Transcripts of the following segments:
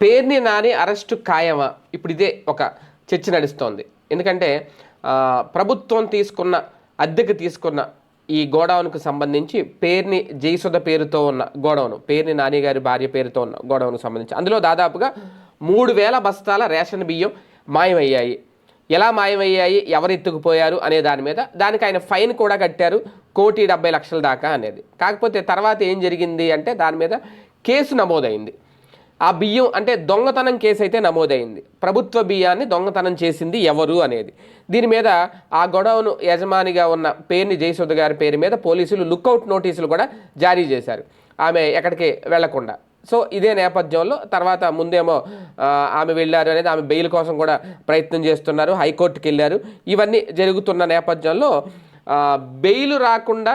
Perni Nani arrest ఖాయమా? ఇప్పుడు ఇదే ఒక చర్చ నడుస్తోంది. ఎందుకంటే ప్రభుత్వం తీసుకున్న అద్దెకు తీసుకున్న ఈ గోడౌన్కు సంబంధించి పేర్ని జయసుధ పేరుతో ఉన్న గోడౌన్ పేర్ని నాని గారి భార్య పేరుతో ఉన్న గోడౌన్కు సంబంధించి. అందులో దాదాపుగా మూడు వేల బస్తాల రేషన్ బియ్యం మాయమయ్యాయి. ఎలా మాయమయ్యాయి? ఎవరు ఎత్తుకుపోయారు అనే దాని మీద. దానికి ఆయన ఫైన్ కూడా కట్టారు కోటి డెబ్బై లక్షల దాకా అనేది. కాకపోతే తర్వాత ఏం జరిగింది అంటే దాని మీద కేసు నమోదైంది. ఆ బియ్యం అంటే దొంగతనం కేసు అయితే నమోదైంది. ప్రభుత్వ బియ్యాన్ని దొంగతనం చేసింది ఎవరు అనేది. దీని మీద ఆ గొడవను యజమానిగా ఉన్న పేరుని జయసుధ గారి పేరు మీద పోలీసులు లుక్అవుట్ నోటీసులు కూడా జారీ చేశారు. ఆమె ఎక్కడికి వెళ్ళకుండా. సో ఇదే నేపథ్యంలో తర్వాత ముందేమో ఆమె వెళ్ళారు అనేది ఆమె బెయిల్ కోసం కూడా ప్రయత్నం చేస్తున్నారు హైకోర్టుకి వెళ్ళారు. ఇవన్నీ జరుగుతున్న నేపథ్యంలో బెయిల్ రాకుండా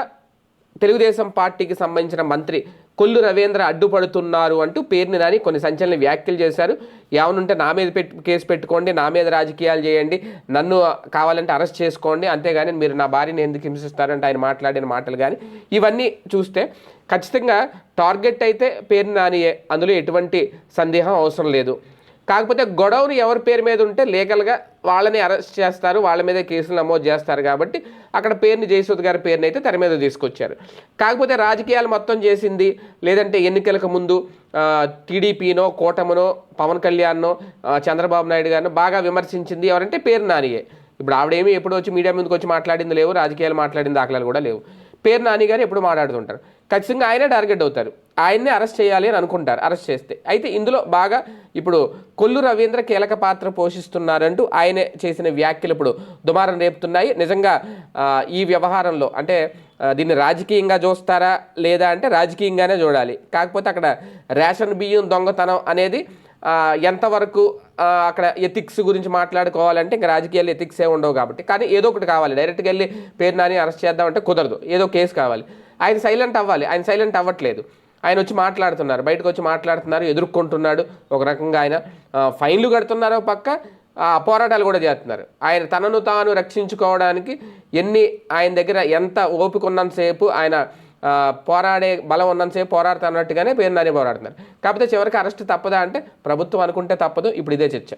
తెలుగుదేశం పార్టీకి సంబంధించిన మంత్రి కొల్లు రవీంద్ర అడ్డుపడుతున్నారు అంటూ పేరుని నాని కొన్ని సంచలన వ్యాఖ్యలు చేశారు. ఏమనుంటే నా మీద పెట్టు కేసు పెట్టుకోండి నా మీద రాజకీయాలు చేయండి నన్ను కావాలంటే అరెస్ట్ చేసుకోండి అంతేగాని మీరు నా భార్యని ఎందుకు హింసిస్తారంటే ఆయన మాట్లాడిన మాటలు కానీ ఇవన్నీ చూస్తే ఖచ్చితంగా టార్గెట్ అయితే పేరు నానియే అందులో ఎటువంటి సందేహం అవసరం లేదు. కాకపోతే గొడవను ఎవరి పేరు మీద ఉంటే లీగల్గా వాళ్ళని అరెస్ట్ చేస్తారు వాళ్ళ మీద కేసులు నమోదు చేస్తారు కాబట్టి అక్కడ పేరుని జయసూద్ గారి పేరుని అయితే తెర మీద తీసుకొచ్చారు. కాకపోతే రాజకీయాలు మొత్తం చేసింది లేదంటే ఎన్నికలకు ముందు టీడీపీనో కూటమినో పవన్ కళ్యాణ్నో చంద్రబాబు నాయుడు గారినో బాగా విమర్శించింది ఎవరంటే పేరు నానియే. ఇప్పుడు ఆవిడేమి ఎప్పుడు వచ్చి మీడియా ముందుకు వచ్చి మాట్లాడింది లేవు రాజకీయాలు మాట్లాడిన దాఖలాలు కూడా లేవు. పేరు నాని గారు ఎప్పుడు మాట్లాడుతుంటారు. ఖచ్చితంగా ఆయనే టార్గెట్ అవుతారు. ఆయన్నే అరెస్ట్ చేయాలి అని అనుకుంటారు అరెస్ట్ చేస్తే. అయితే ఇందులో బాగా ఇప్పుడు కొల్లు రవీంద్ర కీలక పాత్ర పోషిస్తున్నారంటూ ఆయనే చేసిన వ్యాఖ్యలు ఇప్పుడు దుమారం రేపుతున్నాయి. నిజంగా ఈ వ్యవహారంలో అంటే దీన్ని రాజకీయంగా చూస్తారా లేదా అంటే రాజకీయంగానే చూడాలి. కాకపోతే అక్కడ రేషన్ బియ్యం దొంగతనం అనేది ఎంతవరకు అక్కడ ఎథిక్స్ గురించి మాట్లాడుకోవాలంటే ఇంకా రాజకీయాలు ఎథిక్సే ఉండవు కాబట్టి. కానీ ఏదో ఒకటి కావాలి. డైరెక్ట్గా వెళ్ళి పేరు నాని అరెస్ట్ చేద్దామంటే కుదరదు. ఏదో కేసు కావాలి. ఆయన సైలెంట్ అవ్వాలి. ఆయన సైలెంట్ అవ్వట్లేదు. ఆయన వచ్చి మాట్లాడుతున్నారు బయటకు వచ్చి మాట్లాడుతున్నారు ఎదుర్కొంటున్నాడు ఒక రకంగా ఆయన. ఫైన్లు కడుతున్నారు ఒక పక్క ఆ, పోరాటాలు కూడా చేస్తున్నారు. ఆయన తనను తాను రక్షించుకోవడానికి ఎన్ని ఆయన దగ్గర ఎంత ఓపిక ఉన్నంతసేపు ఆయన పోరాడే బలం ఉన్నంతసేపు పోరాడుతున్నట్టుగానే పేరు నాని పోరాడుతున్నారు. కాకపోతే చివరికి అరెస్ట్ తప్పదా అంటే ప్రభుత్వం అనుకుంటే తప్పదు ఇప్పుడు ఇదే చర్చ.